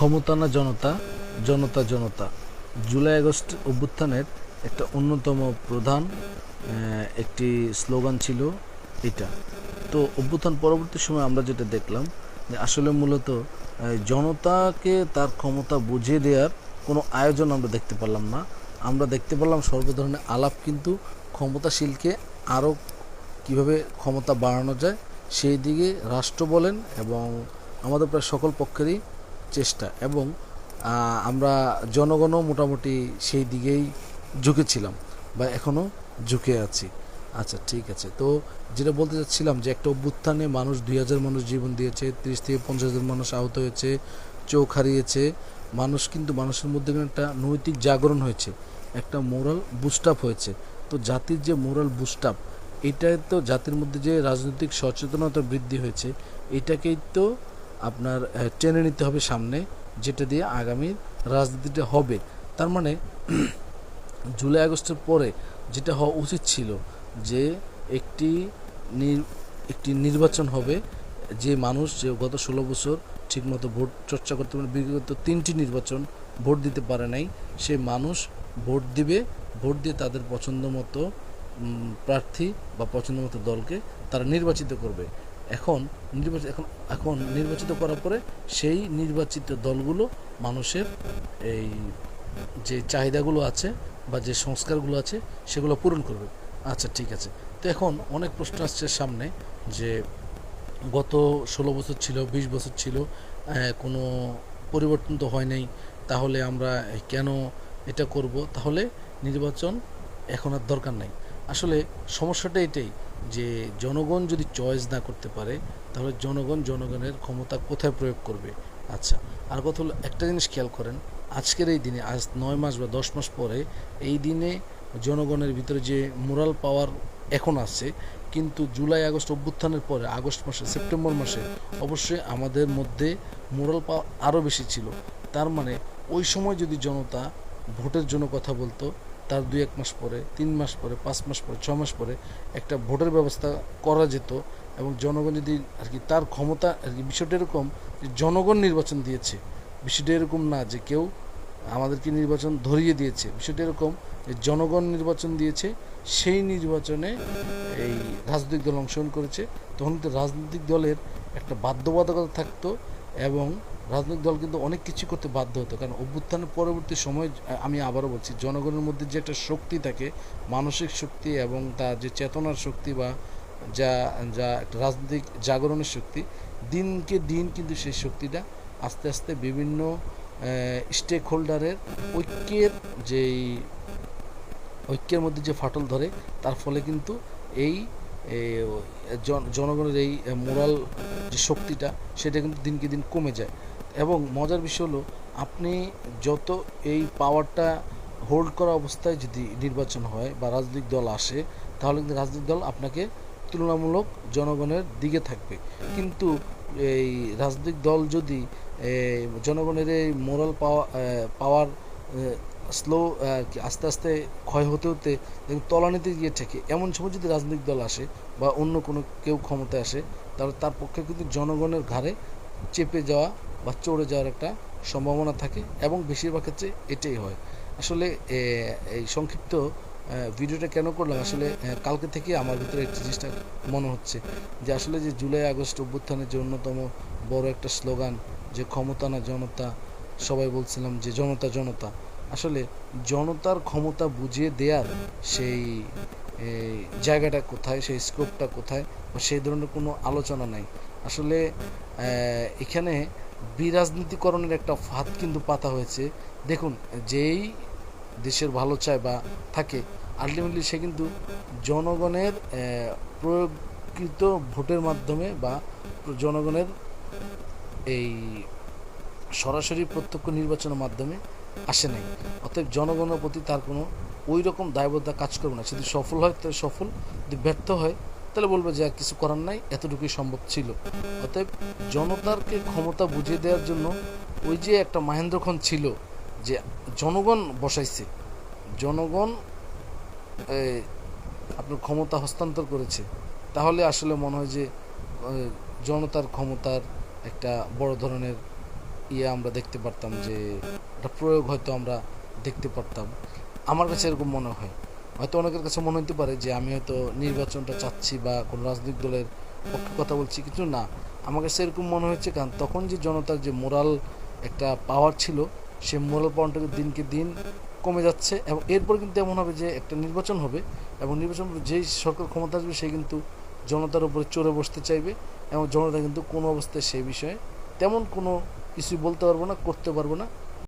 ক্ষমতা না জনতা জনতা জনতা। July August অভ্যুত্থানের একটা অন্যতম প্রধান একটি স্লোগান ছিল এটা। তো অভ্যুত্থান পরবর্তী সময় আমরা যেটা দেখলাম যে আসলে মূলত জনতাকে তার ক্ষমতা বুঝিয়ে দেওয়ার কোনো আয়োজন আমরা দেখতে পারলাম না। আমরা দেখতে পারলাম সর্ব ধরনের আলাপ কিন্তু ক্ষমতাশীলকে আরও কীভাবে ক্ষমতা বাড়ানো যায়, সেই দিকে রাষ্ট্র বলেন এবং আমাদের প্রায় সকল পক্ষেরই চেষ্টা এবং আমরা জনগণও মোটামুটি সেই দিকেই ঝুঁকেছিলাম বা এখনও ঝুঁকে আছি। আচ্ছা ঠিক আছে। তো যেটা বলতে চাচ্ছিলাম যে একটা অভ্যুত্থানে মানুষ দুই হাজার মানুষ জীবন দিয়েছে, তিরিশ থেকে পঞ্চাশ হাজার মানুষ আহত হয়েছে, চোখ হারিয়েছে, মানুষ কিন্তু মানুষের মধ্যে একটা নৈতিক জাগরণ হয়েছে, একটা মোরাল বুস্টাপ হয়েছে। তো জাতির যে মোরাল বুস্টাপ এটাই তো জাতির মধ্যে যে রাজনৈতিক সচেতনতা বৃদ্ধি হয়েছে, এটাকেই তো আপনার টেনে নিতে হবে সামনে, যেটা দিয়ে আগামীর রাজনীতিটা হবে। তার মানে জুলাই আগস্টের পরে যেটা হওয়া উচিত ছিল যে একটি একটি নির্বাচন হবে, যে মানুষ যে গত ষোলো বছর ঠিকমতো ভোট চর্চা করতে পারে, বিগত তিনটি নির্বাচন ভোট দিতে পারে নাই, সে মানুষ ভোট দিবে, ভোট দিয়ে তাদের পছন্দ মতো প্রার্থী বা পছন্দ মতো দলকে তারা নির্বাচিত করবে। এখন নির্বাচিত এখন এখন নির্বাচিত করার পরে সেই নির্বাচিত দলগুলো মানুষের এই যে চাহিদাগুলো আছে বা যে সংস্কারগুলো আছে সেগুলো পূরণ করবে। আচ্ছা ঠিক আছে। তো এখন অনেক প্রশ্ন আসছে সামনে যে গত ষোলো বছর ছিল, বিশ বছর ছিল কোনো পরিবর্তন তো হয় নাই, তাহলে আমরা কেন এটা করব? তাহলে নির্বাচন এখন আর দরকার নাই। আসলে সমস্যাটা এটাই যে জনগণ যদি চয়েস না করতে পারে, তাহলে জনগণ জনগণের ক্ষমতা কোথায় প্রয়োগ করবে? আচ্ছা আর কথা হলো একটা জিনিস খেয়াল করেন, আজকের এই দিনে, আজ নয় মাস বা দশ মাস পরে, এই দিনে জনগণের ভিতরে যে মোরাল পাওয়ার এখন আছে, কিন্তু জুলাই, আগস্ট অভ্যুত্থানের পরে, আগস্ট মাসে, সেপ্টেম্বর মাসে অবশ্যই আমাদের মধ্যে মোরাল পাওয়ার আরও বেশি ছিল। তার মানে ওই সময় যদি জনতা ভোটের জন্য কথা বলতো তার দুই এক মাস পরে, তিন মাস পরে, পাঁচ মাস পরে, ছ মাস পরে একটা ভোটের ব্যবস্থা করা যেত এবং জনগণ যদি আর কি তার ক্ষমতা আর কি বিষয়টা এরকম যে জনগণ নির্বাচন দিয়েছে, বিষয়টা এরকম না যে কেউ আমাদেরকে নির্বাচন ধরিয়ে দিয়েছে, বিষয়টা এরকম যে জনগণ নির্বাচন দিয়েছে, সেই নির্বাচনে এই রাজনৈতিক দল অংশগ্রহণ করেছে। তখন কিন্তু রাজনৈতিক দলের একটা বাধ্যবাধকতা থাকতো এবং রাজনৈতিক দল কিন্তু অনেক কিছু করতে বাধ্য হতো। কারণ অভ্যুত্থানের পরবর্তী সময় আমি আবারও বলছি, জনগণের মধ্যে যে একটা শক্তি থাকে, মানসিক শক্তি এবং তার যে চেতনার শক্তি বা যা যা একটা রাজনৈতিক জাগরণের শক্তি, দিনকে দিন কিন্তু সেই শক্তিটা আস্তে আস্তে বিভিন্ন স্টেক হোল্ডারের ঐক্যের যেই, ঐক্যের মধ্যে যে ফাটল ধরে, তার ফলে কিন্তু এই জন- জনগণের এই মোরাল যে শক্তিটা, সেটা কিন্তু দিনকে দিন কমে যায়। এবং মজার বিষয় হলো, আপনি যত এই পাওয়ারটা হোল্ড করা অবস্থায় যদি নির্বাচন হয় বা রাজনৈতিক দল আসে, তাহলে কিন্তু রাজনৈতিক দল আপনাকে তুলনামূলক জনগণের দিকে থাকবে। কিন্তু এই রাজনৈতিক দল যদি জনগণের এই মোরাল পাওয়া পাওয়ার স্লো আস্তে আস্তে ক্ষয় হতে হতে তলানিতে গিয়ে ঠেকে। এমন সময় যদি রাজনৈতিক দল আসে বা অন্য কোনো কেউ ক্ষমতায় আসে, তাহলে তার পক্ষে কিন্তু জনগণের ঘাড়ে চেপে যাওয়া বা চড়ে যাওয়ার একটা সম্ভাবনা থাকে এবং বেশিরভাগ ক্ষেত্রে এটাই হয়। আসলে এই সংক্ষিপ্ত ভিডিওটা কেন করলাম? আসলে কালকে থেকে আমার ভিতরে একটা জিনিসটা মনে হচ্ছে যে আসলে যে জুলাই, আগস্ট অভ্যুত্থানের যে অন্যতম বড় একটা স্লোগান, যে ক্ষমতা না জনতা, সবাই বলছিলাম যে জনতা জনতা। আসলে, জনতার ক্ষমতা বুঝিয়ে দেওয়ার সেই জায়গাটা কোথায়, সেই স্কোপটা কোথায় সেই ধরনের কোনো আলোচনা নাই। আসলে এখানে বিরাজনীতিকরণের একটা ফাঁদ কিন্তু পাতা হয়েছে। দেখুন, যেই দেশের ভালো চায় বা থাকে আলটিমেটলি সে কিন্তু জনগণের প্রয়োগকৃত ভোটের মাধ্যমে বা জনগণের এই সরাসরি প্রত্যক্ষ নির্বাচনের মাধ্যমে আসে নাই। অতএব জনগণের প্রতি তার কোনো ওই রকম দায়বদ্ধতা কাজ করবে না। যদি সফল হয়, তাহলে সফল। যদি ব্যর্থ হয় তাহলে বলবে যে আর কিছু করার নাই, এতটুকুই সম্ভব ছিল। অতএব জনতারকে ক্ষমতা বুঝিয়ে দেওয়ার জন্য ওই যে একটা মাহেন্দ্রক্ষণ ছিল যে জনগণ বসাইছে, জনগণ আপনার ক্ষমতা হস্তান্তর করেছে, তাহলে আসলে মনে হয় যে জনতার ক্ষমতার একটা বড় ধরনের ইয়ে আমরা দেখতে পারতাম যে, একটা প্রয়োগ হয়তো আমরা দেখতে পারতাম। আমার কাছে এরকম মনে হয়। হয়তো অনেকের কাছে মনে হতে পারে যে আমি হয়তো নির্বাচনটা চাচ্ছি বা কোনো রাজনৈতিক দলের পক্ষে কথা বলছি, কিন্তু না। আমার কাছে এরকম মনে হচ্ছে কারণ তখন যে জনতার যে মোরাল একটা পাওয়ার ছিল, সে মোরাল পাওয়ারটা দিনকে দিন কমে যাচ্ছে এবং এরপর কিন্তু এমন হবে যে একটা নির্বাচন হবে এবং নির্বাচন যেই সরকার ক্ষমতা আসবে সে কিন্তু জনতার উপরে চড়ে বসতে চাইবে এবং জনতা কিন্তু কোনো অবস্থায় সেই বিষয়ে তেমন কোনো কিছু বলতে পারব না, করতে পারব না।